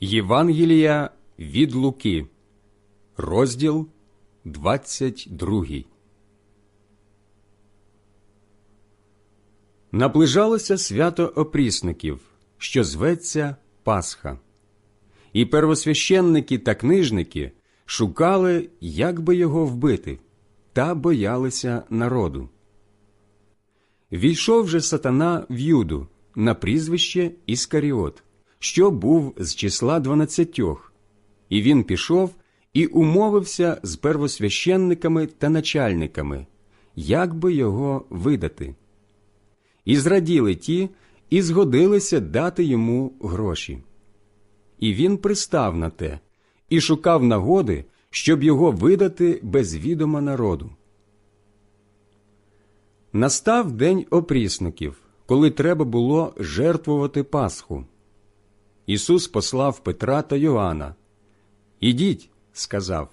Євангелія від Луки, розділ 22. Наближалося свято опрісників, що зветься Пасха. І первосвященники та книжники шукали, як би його вбити, та боялися народу. Війшов же сатана в Юду на прізвище Іскаріот, що був з числа дванадцятьох, і він пішов і умовився з первосвященниками та начальниками, як би його видати. І зраділи ті, і згодилися дати йому гроші. І він пристав на те, і шукав нагоди, щоб його видати без відома народу. Настав день опрісників, коли треба було жертвувати Пасху. Ісус послав Петра та Йоанна. Ідіть, сказав,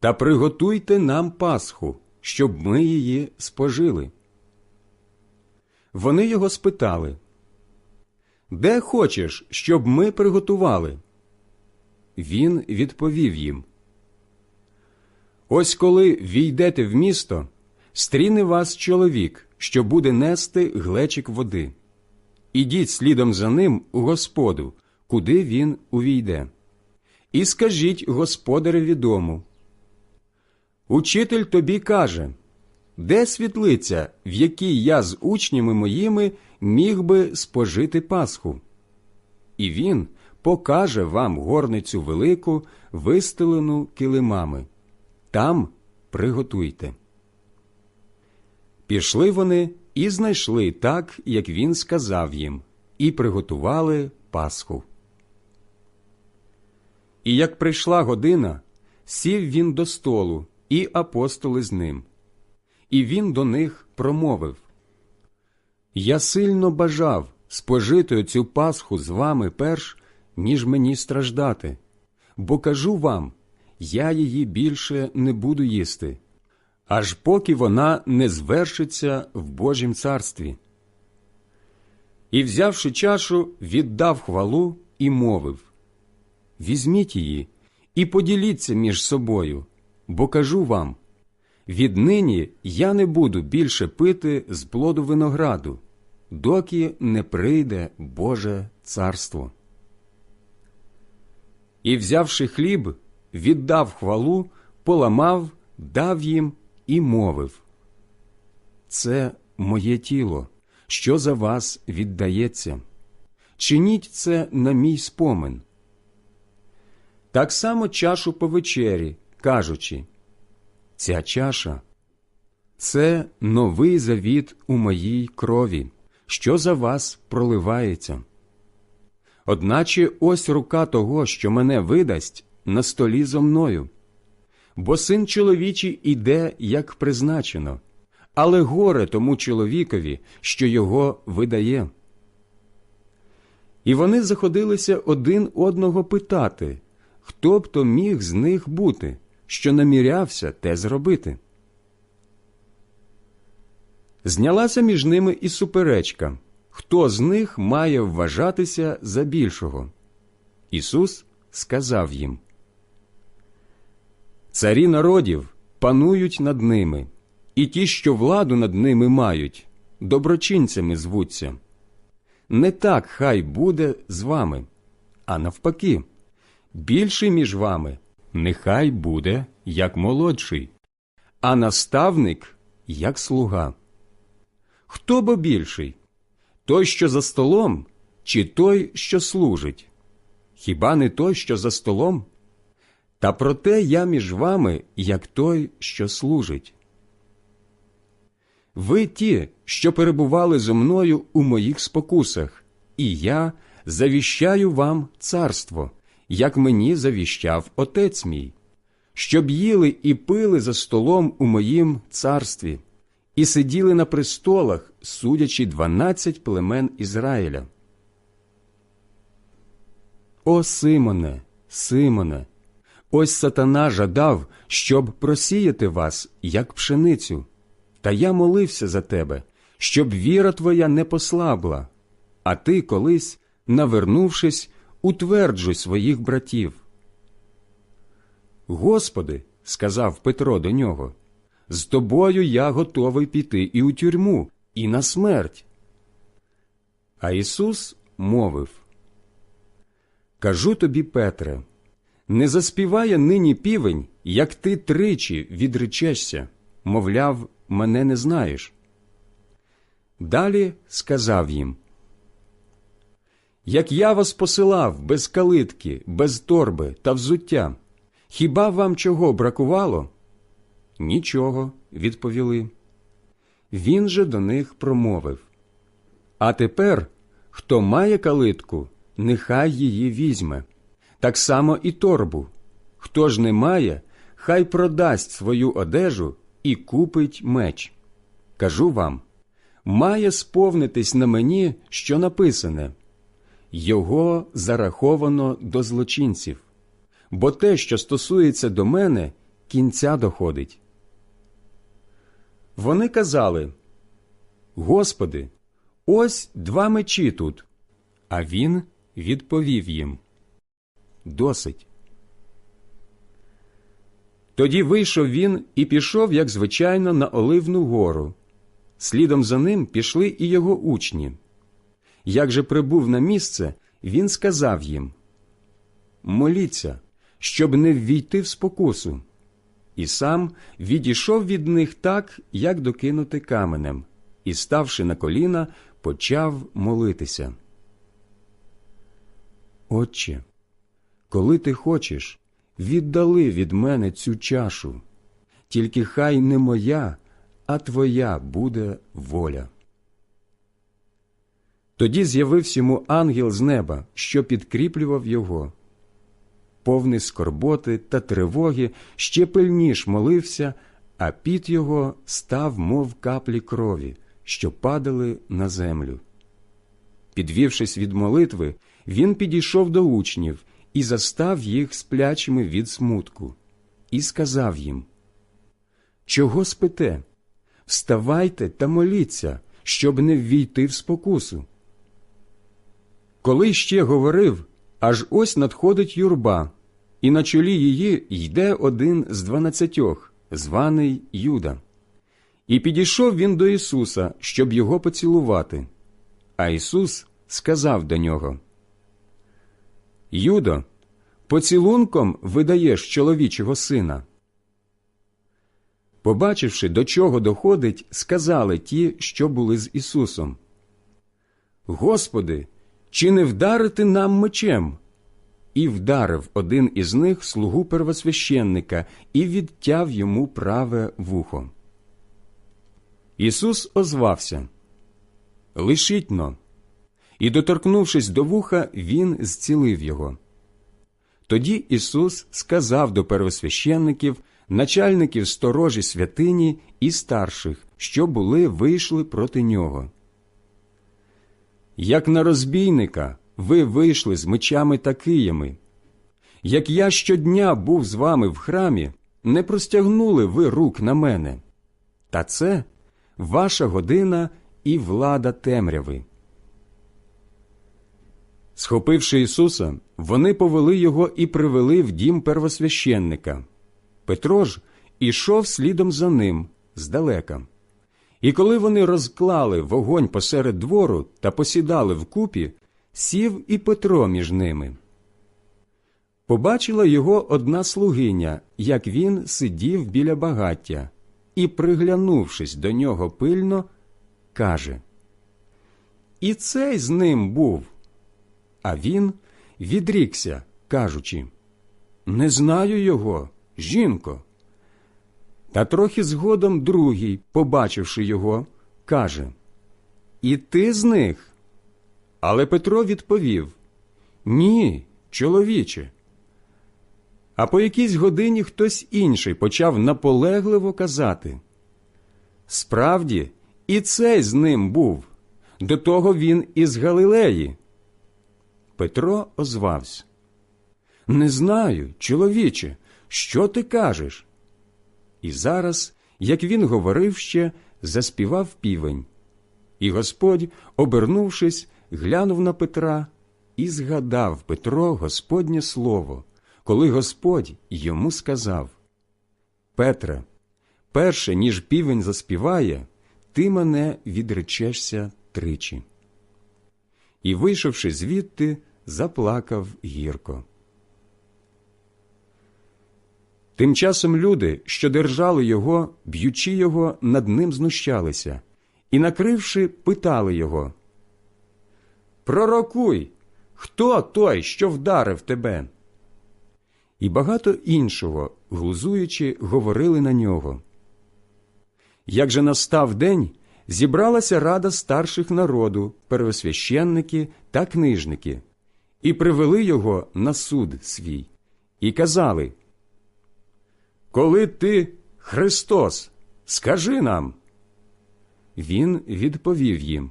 та приготуйте нам Пасху, щоб ми її спожили. Вони його спитали, Де хочеш, щоб ми приготували? Він відповів їм. Ось коли війдете в місто, стріне вас чоловік, що буде нести глечик води. Ідіть слідом за ним у господу, куди він увійде. І скажіть господареві дому. Учитель тобі каже, де світлиця, в якій я з учнями моїми міг би спожити Пасху? І він покаже вам горницю велику, вистелену килимами. Там приготуйте. Пішли вони і знайшли так, як він сказав їм, і приготували Пасху. І як прийшла година, сів він до столу, і апостоли з ним. І він до них промовив Я сильно бажав спожити оцю Пасху з вами перш, ніж мені страждати, бо кажу вам, я її більше не буду їсти, аж поки вона не звершиться в Божім царстві. І, взявши чашу, віддав хвалу і мовив Візьміть її і поділіться між собою, бо кажу вам віднині я не буду більше пити з плоду винограду, доки не прийде Боже царство. І, взявши хліб, віддав хвалу, поламав, дав їм і мовив Це моє тіло, що за вас віддається. Чиніть це на мій спомин. Так само чашу по вечері, кажучи Ця чаша це новий завіт у моїй крові, що за вас проливається. Одначе ось рука того, що мене видасть, на столі зо мною. Бо син чоловічий іде, як призначено, але горе тому чоловікові, що його видає. І вони заходилися один одного питати, хто б то міг з них бути, що намірявся те зробити. Знялася між ними і суперечка, хто з них має вважатися за більшого. Ісус сказав їм Царі народів панують над ними, і ті, що владу над ними мають, доброчинцями звуться. Не так хай буде з вами, а навпаки, більший між вами нехай буде як молодший, а наставник як слуга. Хто бо більший? Той, що за столом, чи той, що служить? Хіба не той, що за столом? Та проте я між вами, як той, що служить. Ви ті, що перебували зо мною у моїх спокусах, і я завіщаю вам царство, як мені завіщав отець мій, щоб їли і пили за столом у моїм царстві, і сиділи на престолах, судячи дванадцять племен Ізраїля. О Симоне, Симоне, ось сатана жадав, щоб просіяти вас, як пшеницю. Та я молився за тебе, щоб віра твоя не послабла, а ти колись, навернувшись, утверджуй своїх братів. Господи, сказав Петро до нього, з тобою я готовий піти і у тюрму, і на смерть. А Ісус мовив Кажу тобі, Петре, не заспіває нині півень, як ти тричі відречешся, мовляв, мене не знаєш. Далі сказав їм Як я вас посилав без калитки, без торби та взуття, хіба вам чого бракувало? Нічого, відповіли. Він же до них промовив А тепер, хто має калитку, нехай її візьме, так само і торбу. Хто ж не має, хай продасть свою одежу і купить меч. Кажу вам має сповнитись на мені, що написане його зараховано до злочинців, бо те, що стосується до мене, кінця доходить. Вони казали Господи, ось два мечі тут. А він відповів їм Досить. Тоді вийшов він і пішов, як звичайно, на Оливну гору. Слідом за ним пішли і його учні. Як же прибув на місце, він сказав їм Моліться, щоб не ввійти в спокусу. І сам відійшов від них так, як докинути каменем, і, ставши на коліна, почав молитися. Отче, коли ти хочеш, віддали від мене цю чашу, тільки хай не моя, а твоя буде воля. Тоді з'явився йому ангел з неба, що підкріплював його. Повний скорботи та тривоги ще пильніш молився, а піт його став, мов каплі крові, що падали на землю. Підвівшись від молитви, він підійшов до учнів і застав їх сплячими від смутку, і сказав їм Чого спите? Вставайте та моліться, щоб не ввійти в спокусу. Коли ще говорив, аж ось надходить юрба, і на чолі її йде один з дванадцятьох, званий Юда. І підійшов він до Ісуса, щоб його поцілувати. А Ісус сказав до нього Юдо, поцілунком видаєш чоловічого сина. Побачивши, до чого доходить, сказали ті, що були з Ісусом. Господи, чи не вдарити нам мечем? І вдарив один із них слугу первосвященника і відтяв йому праве вухо. Ісус озвався Лишіть-но. І, доторкнувшись до вуха, він зцілив його. Тоді Ісус сказав до первосвященників, начальників сторожі святині і старших, що були вийшли проти нього. Як на розбійника ви вийшли з мечами та киями. Як я щодня був з вами в храмі, не простягнули ви рук на мене. Та це ваша година і влада темряви. Схопивши Ісуса, вони повели його і привели в дім первосвященника. Петро ж ішов слідом за ним здалека. І коли вони розклали вогонь посеред двору та посідали вкупі, сів і Петро між ними. Побачила його одна слугиня, як він сидів біля багаття, і, приглянувшись до нього пильно, каже І цей з ним був. А він відрікся, кажучи Не знаю його, жінко. Та трохи згодом другий, побачивши його, каже І ти з них? Але Петро відповів Ні, чоловіче. А по якійсь годині хтось інший почав наполегливо казати Справді, і цей з ним був, до того він із Галилеї. Петро озвався. Не знаю, чоловіче, що ти кажеш? І зараз, як він говорив ще, заспівав півень. І Господь, обернувшись, глянув на Петра і згадав Петро Господнє слово, коли Господь йому сказав Петре, перше, ніж півень заспіває, ти мене відречешся тричі. І, вийшовши звідти, заплакав гірко. Тим часом люди, що держали його, б'ючи його, над ним знущалися, і, накривши, питали його Пророкуй, хто той, що вдарив тебе? І багато іншого, глузуючи, говорили на нього. Як же настав день, зібралася рада старших народу, первосвященники та книжники, і привели його на суд свій, і казали Коли ти Христос, скажи нам. Він відповів їм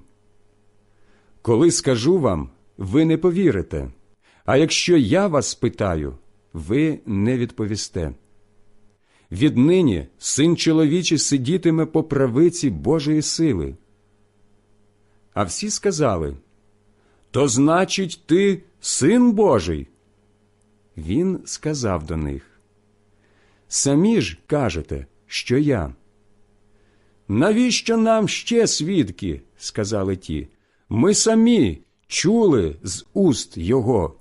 Коли скажу вам, ви не повірите, а якщо я вас спитаю, ви не відповісте. Віднині син чоловічий сидітиме по правиці Божої сили. А всі сказали То значить, ти син Божий. Він сказав до них Самі ж кажете, що я. Навіщо нам ще свідки? сказали ті. Ми самі чули з уст його.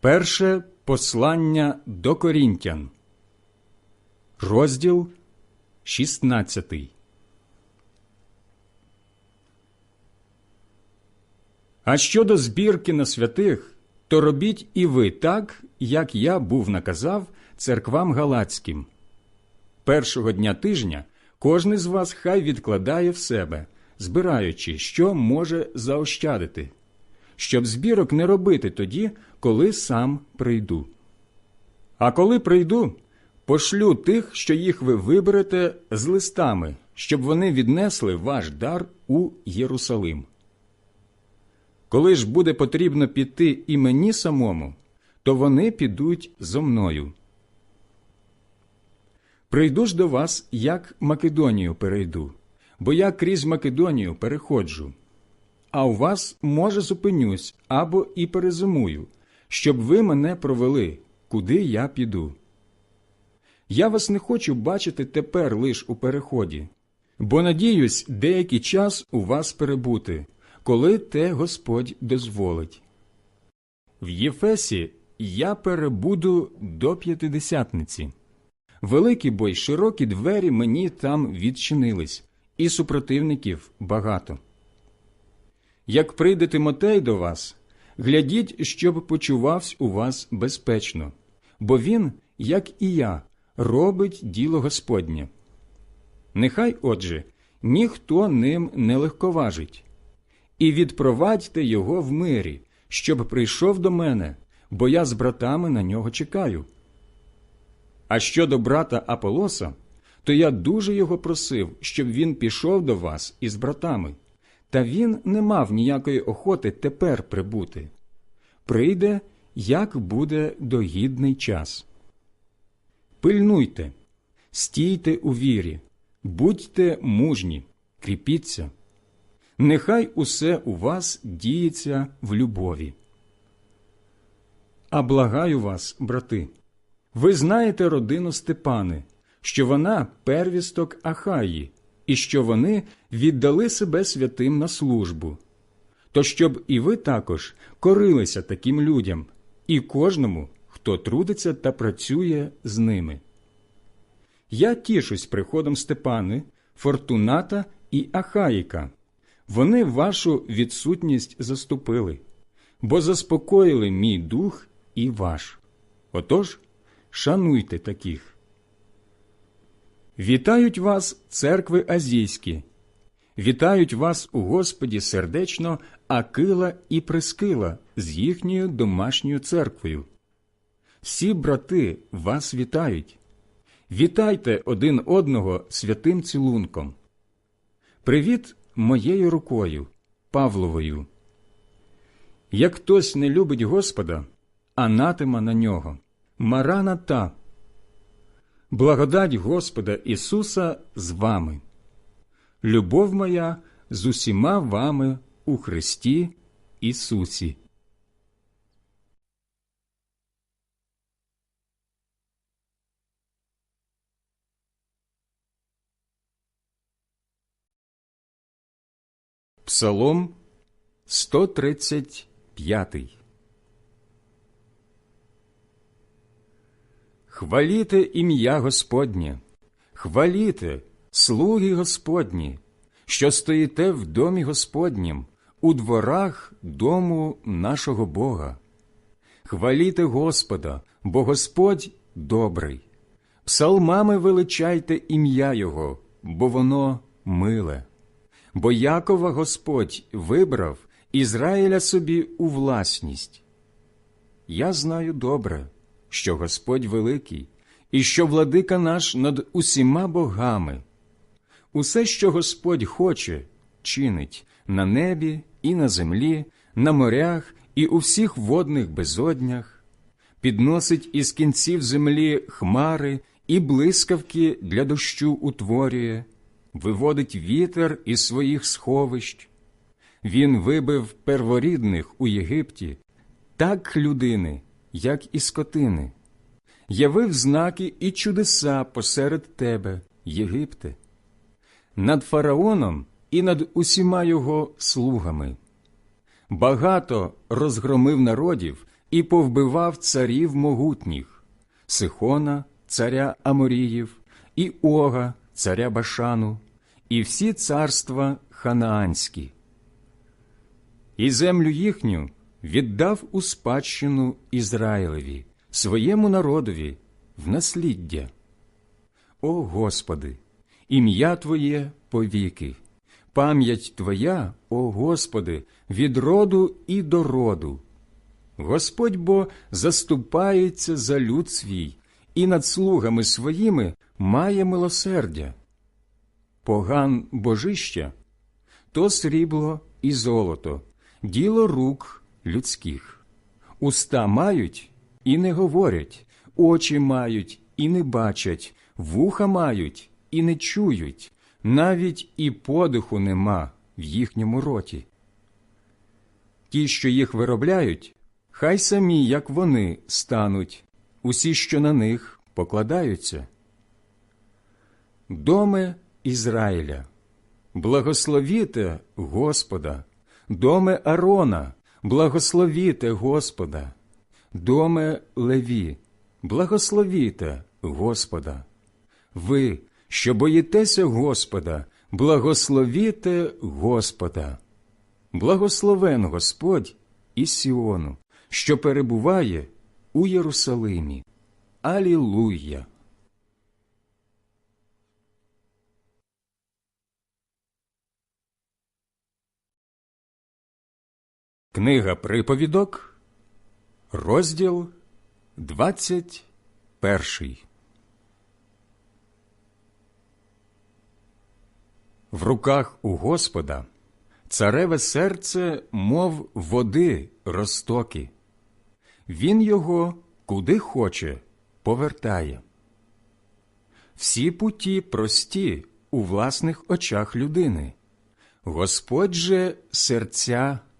Перше послання до Корінтян, розділ 16. А щодо збірки на святих, то робіть і ви так, як я був наказав церквам галацьким. Першого дня тижня кожний з вас хай відкладає в себе, збираючи, що може заощадити, щоб збірок не робити тоді, коли сам прийду. А коли прийду, пошлю тих, що їх ви виберете з листами, щоб вони віднесли ваш дар у Єрусалим. Коли ж буде потрібно піти і мені самому, то вони підуть зо мною. Прийду ж до вас, як Македонію перейду, бо я крізь Македонію переходжу. А у вас, може, зупинюсь або і перезимую, щоб ви мене провели, куди я піду. Я вас не хочу бачити тепер лиш у переході, бо надіюсь деякий час у вас перебути, коли те Господь дозволить. В Єфесі я перебуду до п'ятидесятниці. Великі бо й широкі двері мені там відчинились, і супротивників багато. Як прийде Тимотей до вас, глядіть, щоб почувався у вас безпечно, бо він, як і я, робить діло Господнє. Нехай, отже, ніхто ним не легковажить, і відпровадьте його в мирі, щоб прийшов до мене, бо я з братами на нього чекаю. А щодо брата Аполоса, то я дуже його просив, щоб він пішов до вас із братами, та він не мав ніякої охоти тепер прибути. Прийде, як буде догідний час. Пильнуйте, стійте у вірі, будьте мужні, кріпіться. Нехай усе у вас діється в любові. А благаю вас, брати. Ви знаєте родину Степани, що вона первісток Ахаї, і що вони віддали себе святим на службу. То щоб і ви також корилися таким людям, і кожному, хто трудиться та працює з ними. Я тішусь приходом Степани, Фортуната і Ахаїка. Вони вашу відсутність заступили, бо заспокоїли мій дух і ваш. Отож, шануйте таких. Вітають вас, церкви азійські, вітають вас у Господі сердечно Акила і Прискила з їхньою домашньою церквою. Всі брати вас вітають. Вітайте один одного святим цілунком. Привіт моєю рукою, Павловою. Як хтось не любить Господа, анатема на нього. Марана та. Благодать Господа Ісуса з вами. Любов моя з усіма вами у Христі Ісусі. Псалом 135 Хваліте ім'я Господнє, хваліте, слуги Господні, що стоїте в домі Господнім, у дворах дому нашого Бога. Хваліте Господа, бо Господь добрий. Псалмами величайте ім'я Його, бо воно миле. Бо Якова Господь вибрав Ізраїля собі у власність. Я знаю добре, що Господь великий, і що владика наш над усіма богами. Усе, що Господь хоче, чинить на небі і на землі, на морях і у всіх водних безоднях, підносить із кінців землі хмари і блискавки для дощу утворює, виводить вітер із своїх сховищ. Він вибив перворідних у Єгипті, так людини, як і скотини, явив знаки і чудеса посеред тебе, Єгипте, над фараоном і над усіма його слугами. Багато розгромив народів і повбивав царів могутніх Сихона, царя Аморіїв, і Ога, царя Башану, і всі царства ханаанські. І землю їхню віддав у спадщину Ізраїлеві, своєму народові, в насліддя. О Господи, ім'я Твоє повіки, пам'ять Твоя, о Господи, від роду і до роду. Господь бо заступається за люд свій і над слугами своїми має милосердя. Поган божища то срібло і золото, діло рук людських. Уста мають і не говорять, очі мають і не бачать, вуха мають і не чують, навіть і подиху нема в їхньому роті. Ті, що їх виробляють, хай самі, як вони, стануть, усі, що на них покладаються. Доме Ізраїля, благословіте Господа, доме Арона, благословіте Господа, доме Леві, благословіте Господа. Ви, що боїтеся Господа, благословіте Господа. Благословен Господь із Сіону, що перебуває у Єрусалимі. Алілуя! Книга Приповідок, розділ двадцять перший. В руках у Господа цареве серце, мов води розтоки. Він його куди хоче повертає. Всі путі прості у власних очах людини. Господь же серця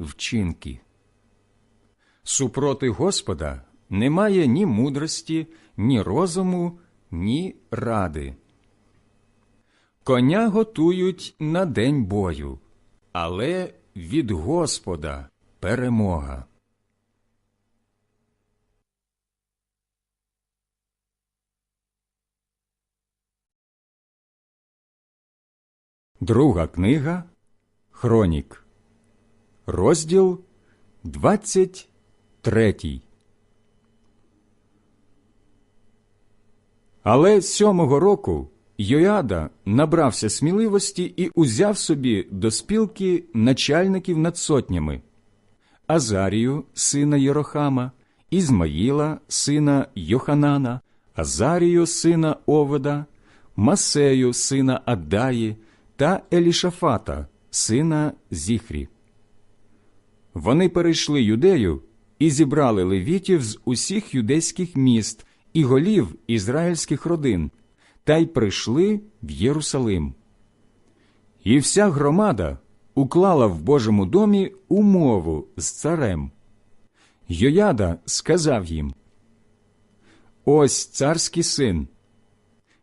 вчинки. Супроти Господа немає ні мудрості, ні розуму, ні ради. Коня готують на день бою, але від Господа перемога. Друга книга Хронік, розділ 23 Але сьомого року Йояда набрався сміливості і узяв собі до спілки начальників над сотнями Азарію, сина Єрохама, Ізмаїла, сина Йоханана, Азарію, сина Оведа, Масею, сина Аддаї та Елішафата, сина Зіхрі. Вони перейшли юдею і зібрали левітів з усіх юдейських міст і голів ізраїльських родин, та й прийшли в Єрусалим. І вся громада уклала в Божому домі умову з царем. Йояда сказав їм: Ось царський син.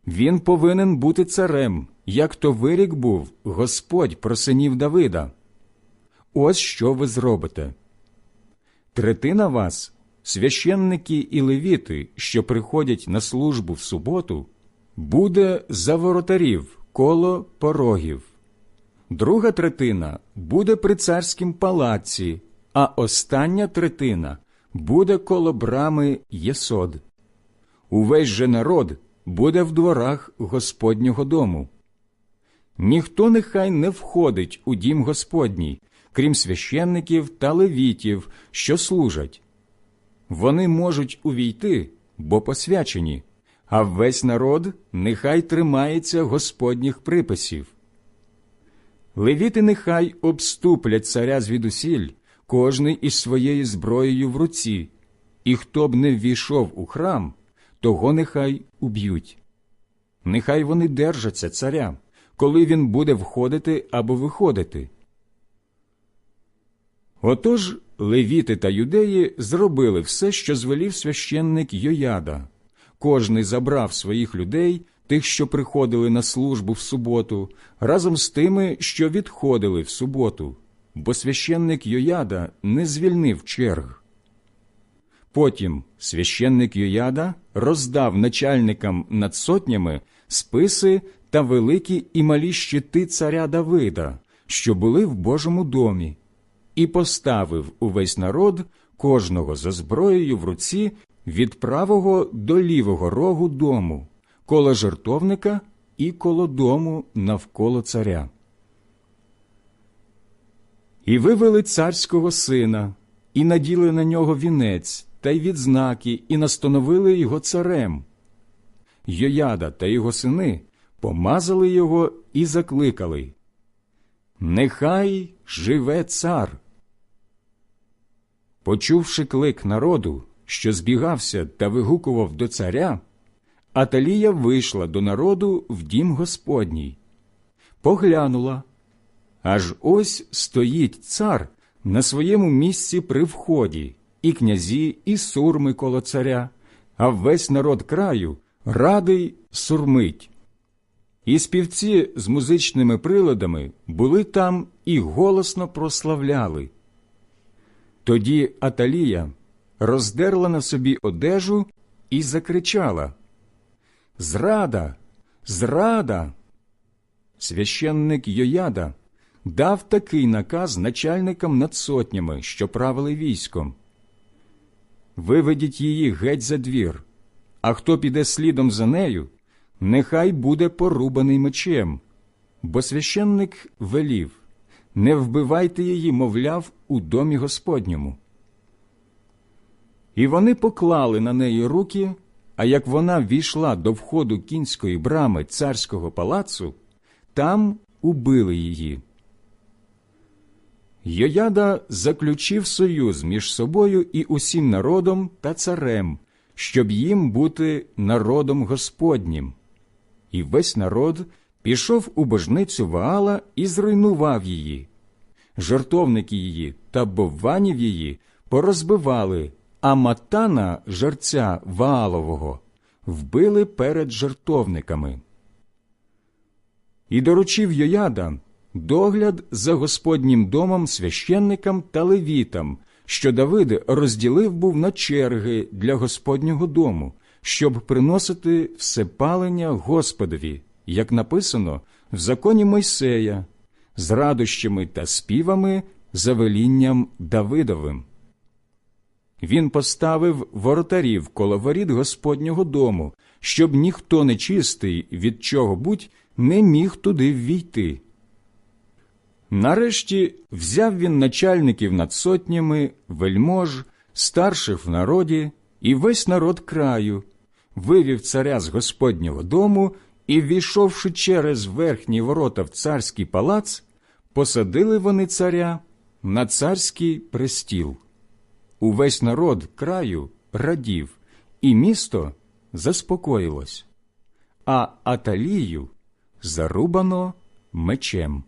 Він повинен бути царем, як то вирік був Господь про синів Давида. Ось що ви зробите. Третина вас священники і левіти, що приходять на службу в суботу, буде за воротарів коло порогів. Друга третина буде при царськім палаці, а остання третина буде коло брами Єсод. Увесь же народ буде в дворах Господнього дому. Ніхто нехай не входить у дім Господній, крім священників та левітів, що служать. Вони можуть увійти, бо посвячені, а весь народ нехай тримається Господніх приписів. Левіти нехай обступлять царя звідусіль, кожний із своєю зброєю в руці, і хто б не ввійшов у храм, того нехай уб'ють. Нехай вони держаться царя, коли він буде входити або виходити. Отож левіти та юдеї зробили все, що звелів священник Йояда. Кожний забрав своїх людей, тих, що приходили на службу в суботу, разом з тими, що відходили в суботу, бо священник Йояда не звільнив черг. Потім священник Йояда роздав начальникам над сотнями списи та великі і малі щити царя Давида, що були в Божому домі, і поставив увесь народ кожного за зброєю в руці від правого до лівого рогу дому, коло жертовника і коло дому навколо царя. І вивели царського сина, і наділи на нього вінець та й відзнаки, і настановили його царем. Йояда та його сини помазали його і закликали Нехай живе цар. Почувши клик народу, що збігався та вигукував до царя, Аталія вийшла до народу в дім Господній, поглянула. Аж ось стоїть цар на своєму місці при вході, і князі, і сурми коло царя, а весь народ краю радий сурмить. І співці з музичними приладами були там і голосно прославляли. Тоді Аталія роздерла на собі одежу і закричала Зрада, зрада. Священник Йояда дав такий наказ начальникам над сотнями, що правили військом. Виведіть її геть за двір, а хто піде слідом за нею, нехай буде порубаний мечем, бо священник велів не вбивайте її, мовляв, у домі Господньому. І вони поклали на неї руки, а як вона війшла до входу кінської брами царського палацу, там убили її. Йояда заключив союз між собою і усім народом та царем, щоб їм бути народом Господнім. І весь народ пішов у божницю Ваала і зруйнував її. Жартовники її та бовванів її порозбивали, а матана жерця Ваалового вбили перед жартовниками. І доручив Йояда догляд за Господнім домом священникам та левітам, що Давид розділив був на черги для Господнього дому, щоб приносити все палення Господові, як написано в законі Мойсея, з радощами та співами за велінням Давидовим. Він поставив воротарів коло воріт Господнього дому, щоб ніхто нечистий від чого будь не міг туди ввійти. Нарешті взяв він начальників над сотнями, вельмож, старших в народі і весь народ краю, вивів царя з Господнього дому і, ввійшовши через верхні ворота в царський палац, посадили вони царя на царський престіл. Увесь народ краю радів, і місто заспокоїлось, а Аталію зарубано мечем.